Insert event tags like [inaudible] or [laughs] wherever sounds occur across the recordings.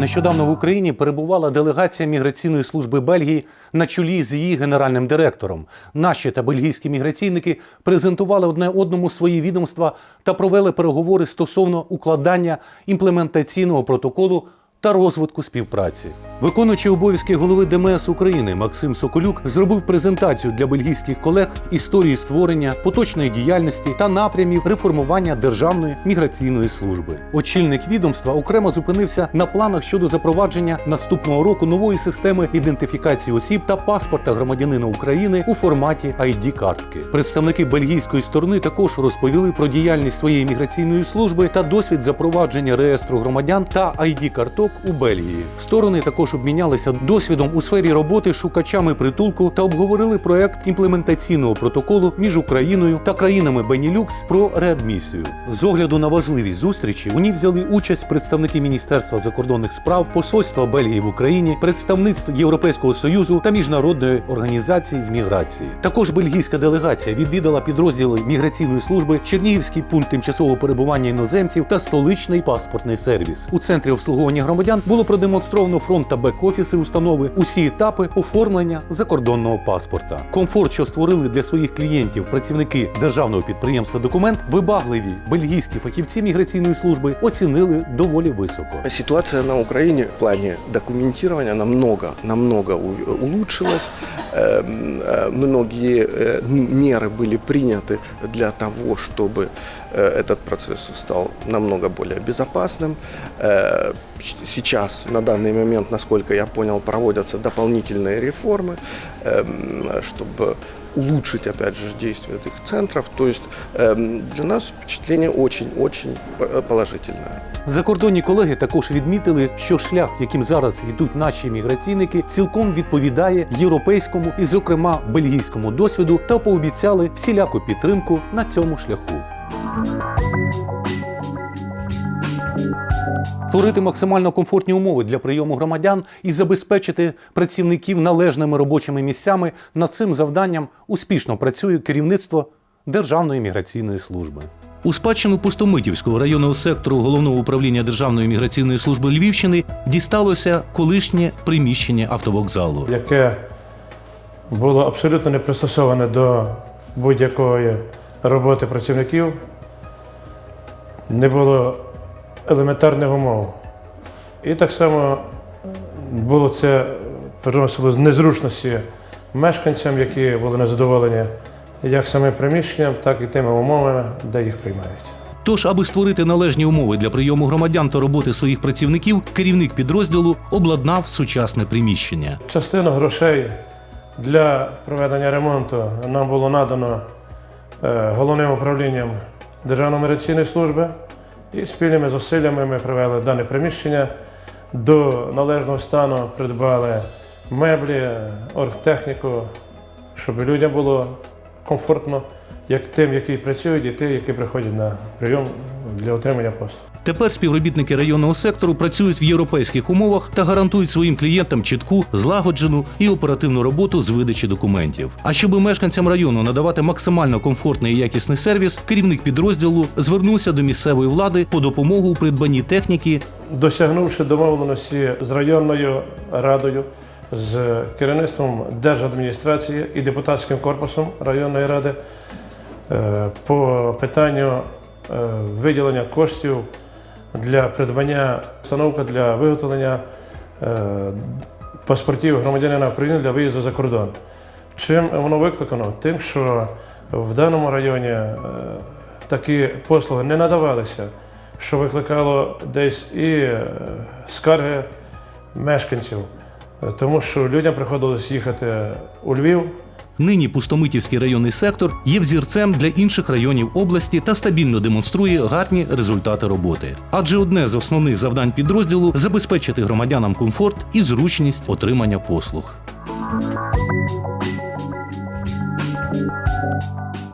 Нещодавно в Україні перебувала делегація міграційної служби Бельгії на чолі з її генеральним директором. Наші та бельгійські міграційники презентували одне одному свої відомства та провели переговори стосовно укладання імплементаційного протоколу та розвитку співпраці. Виконуючий обов'язки голови ДМС України Максим Соколюк зробив презентацію для бельгійських колег історії створення, поточної діяльності та напрямів реформування Державної міграційної служби. Очільник відомства окремо зупинився на планах щодо запровадження наступного року нової системи ідентифікації осіб та паспорта громадянина України у форматі id картки Представники бельгійської сторони також розповіли про діяльність своєї міграційної служби та досвід запровадження реєстру громадян та id карток у Бельгії. Сторони також обмінялися досвідом у сфері роботи шукачами притулку та обговорили проект імплементаційного протоколу між Україною та країнами Бенілюкс про реадмісію. З огляду на важливість зустрічі у ній взяли участь представники Міністерства закордонних справ, посольства Бельгії в Україні, представництв Європейського союзу та міжнародної організації з міграції. Також бельгійська делегація відвідала підрозділи міграційної служби, Чернігівський пункт тимчасового перебування іноземців та столичний паспортний сервіс. У центрі обслуговування громадян було продемонстровано фронт та бек-офіси установи усі етапи оформлення закордонного паспорта. Комфорт, що створили для своїх клієнтів працівники державного підприємства документ, вибагливі бельгійські фахівці міграційної служби оцінили доволі високо. Ситуация на Украине в плане документирования намного, намного у- улучшилась. Эм, э, Многие э, м- меры были приняты для того, чтобы э, этот процесс стал намного более безопасным. Э, щ- Сейчас, на данный момент, насколько я понял, проводятся дополнительные реформы, эм, чтобы улучшить, опять же, действие этих центров. То есть эм, для нас впечатление очень-очень по- положительное. Закордонні колеги також відмітили, що шлях, яким зараз йдуть наші міграційники, цілком відповідає європейському і, зокрема, бельгійському досвіду, та пообіцяли всіляку підтримку на цьому шляху. Створити максимально комфортні умови для прийому громадян і забезпечити працівників належними робочими місцями над цим завданням успішно працює керівництво Державної міграційної служби. У спадщину Пустомитівського районного сектору головного управління Державної міграційної служби Львівщини дісталося колишнє приміщення автовокзалу. яке було абсолютно не пристосоване до будь-якої роботи працівників, не було елементарних умов. І так само було це приносило незручності мешканцям, які були незадоволені як самим приміщенням, так і тими умовами, де їх приймають. Тож, аби створити належні умови для прийому громадян та роботи своїх працівників, керівник підрозділу обладнав сучасне приміщення. Частину грошей для проведення ремонту нам було надано е, головним управлінням Державної міграційної служби і спільними зусиллями ми привели дане приміщення до належного стану, придбали меблі, оргтехніку, щоб людям було комфортно, як тим, які працюють, і тим, які приходять на прийом для отримання послуг. Тепер співробітники районного сектору працюють в європейських умовах та гарантують своїм клієнтам чітку, злагоджену і оперативну роботу з видачі документів. А щоб мешканцям району надавати максимально комфортний і якісний сервіс, керівник підрозділу звернувся до місцевої влади по допомогу у придбанні техніки Досягнувши домовленості з районною радою, з керівництвом держадміністрації і депутатським корпусом районної ради по питанню е, виділення коштів для придбання установка для виготовлення е, паспортів громадянина України для виїзду за кордон. Чим воно викликано? Тим, що в даному районі е, такі послуги не надавалися, що викликало десь і е, скарги мешканців, Е, тому що людям приходилось їхати у Львів, Нині Пустомитівський районний сектор є взірцем для інших районів області та стабільно демонструє гарні результати роботи. Адже одне з основних завдань підрозділу забезпечити громадянам комфорт і зручність отримання послуг.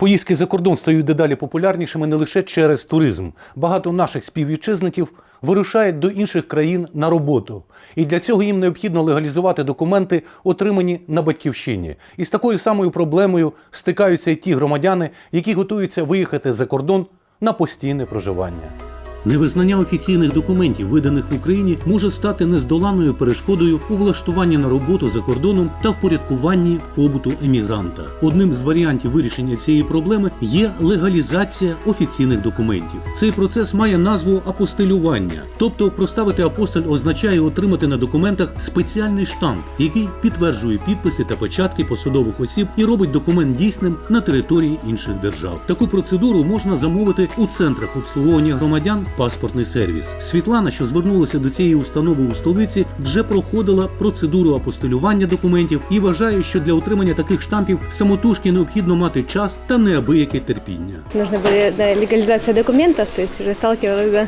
Поїздки за кордон стають дедалі популярнішими не лише через туризм. Багато наших співвітчизників вирушають до інших країн на роботу. І для цього їм необхідно легалізувати документи, отримані на батьківщині. І з такою самою проблемою стикаються і ті громадяни, які готуються виїхати за кордон на постійне проживання. Невизнання офіційних документів, виданих в Україні, може стати нездоланною перешкодою у влаштуванні на роботу за кордоном та впорядкуванні побуту емігранта. Одним з варіантів вирішення цієї проблеми є легалізація офіційних документів. Цей процес має назву апостилювання, тобто проставити апостиль означає отримати на документах спеціальний штамп, який підтверджує підписи та печатки посадових осіб і робить документ дійсним на території інших держав. Таку процедуру можна замовити у центрах обслуговування громадян паспортний сервіс. Світлана, що звернулася до цієї установи у столиці, вже проходила процедуру апостилювання документів і вважає, що для отримання таких штампів самотужки необхідно мати час та неабияке терпіння. Нужно были да, легализация документов, то есть уже сталкивалась, да.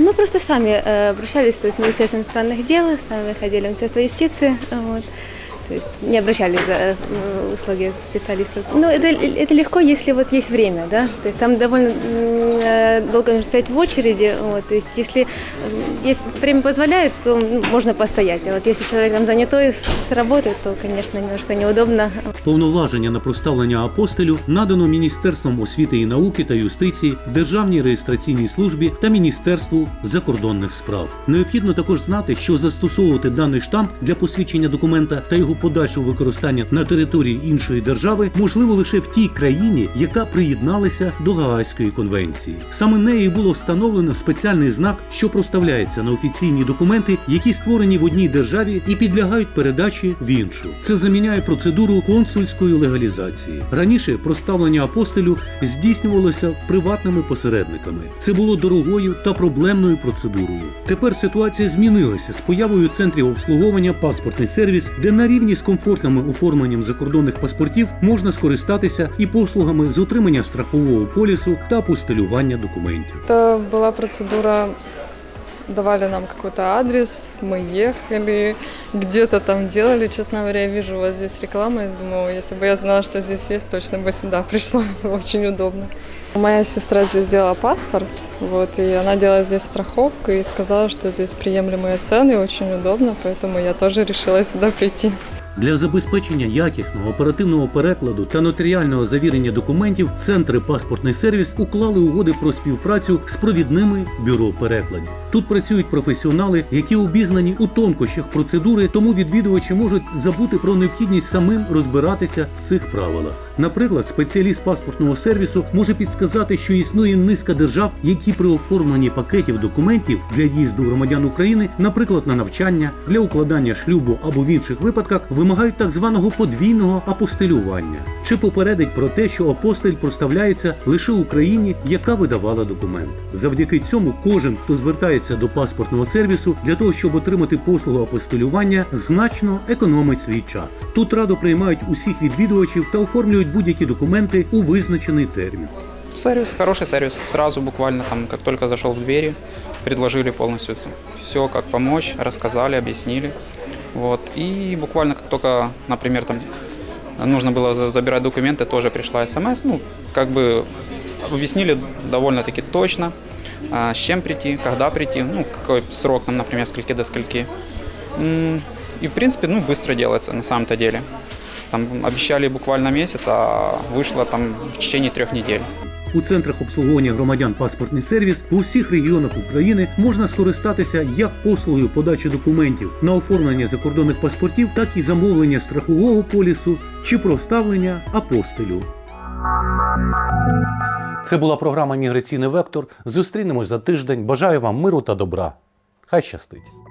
Ну, просто сами э, обращались, то есть в Министерство иностранных дел, сами ходили в Министерство юстиции, вот. То есть не обращались за э, услуги специалистов. Ну, это, это легко, если вот есть время, да. То есть там довольно м, э, долго нужно стоять в очереди, вот. То есть если, м, если время позволяет, то ну, можно постоять. А вот если человек там занятой с, с работой, то, конечно, немножко неудобно. Повноваження на проставлення апостилю надано Міністерством освіти і науки та юстиції, Державній реєстраційній службі та Міністерству закордонних справ. Необхідно також знати, що застосовувати даний штамп для посвідчення документа та його подальшого використання на території іншої держави можливо лише в тій країні, яка приєдналася до Гаазької конвенції. Саме нею було встановлено спеціальний знак, що проставляється на офіційні документи, які створені в одній державі і підлягають передачі в іншу. Це заміняє процедуру консульської легалізації. Раніше проставлення апостилю здійснювалося приватними посередниками. Це було дорогою та проблемною процедурою. Тепер ситуація змінилася з появою центрів обслуговування паспортний сервіс, де на рівні з комфортним оформленням закордонних паспортів можна скористатися і послугами з отримання страхового полісу та апостилювання документів. Это была процедура, давали нам какой-то адрес, мы ехали, где-то там делали. Честно говоря, я вижу у вас здесь реклама, и думаю, если бы я знала, что здесь есть, точно бы сюда пришла. [laughs] Очень удобно. Моя сестра здесь делала паспорт, вот, и она делает здесь страховку и сказала, что здесь приемлемые цены, очень удобно, поэтому я тоже решила сюда прийти. Для забезпечення якісного оперативного перекладу та нотаріального завірення документів центри паспортний сервіс уклали угоди про співпрацю з провідними бюро перекладів. Тут працюють професіонали, які обізнані у тонкощах процедури, тому відвідувачі можуть забути про необхідність самим розбиратися в цих правилах. Наприклад, спеціаліст паспортного сервісу може підсказати, що існує низка держав, які при оформленні пакетів документів для в'їзду громадян України, наприклад, на навчання, для укладання шлюбу або в інших випадках, вимагають так званого подвійного апостилювання, чи попередить про те, що апостиль проставляється лише Україні, яка видавала документ. Завдяки цьому кожен, хто звертається до паспортного сервісу для того, щоб отримати послугу апостилювання, значно економить свій час. Тут радо приймають усіх відвідувачів та оформлюють будь-які документи у визначений термін. Сервис, хороший сервис. Сразу буквально там, как только зашел в двери, предложили полностью все, как помочь, рассказали, объяснили. Вот. И буквально как только, например, там нужно было за- забирать документы, тоже пришла смс. Ну, как бы объяснили довольно-таки точно, а, с чем прийти, когда прийти, ну, какой срок, там, например, скольки до скольки. И, в принципе, ну, быстро делается на самом-то деле. Там обещали буквально месяц, а вышло там в течение трех недель. У центрах обслуговування громадян паспортний сервіс в усіх регіонах України можна скористатися як послугою подачі документів на оформлення закордонних паспортів, так і замовлення страхового полісу чи проставлення апостилю. Це була програма Міграційний вектор. Зустрінемось за тиждень. Бажаю вам миру та добра. Хай щастить!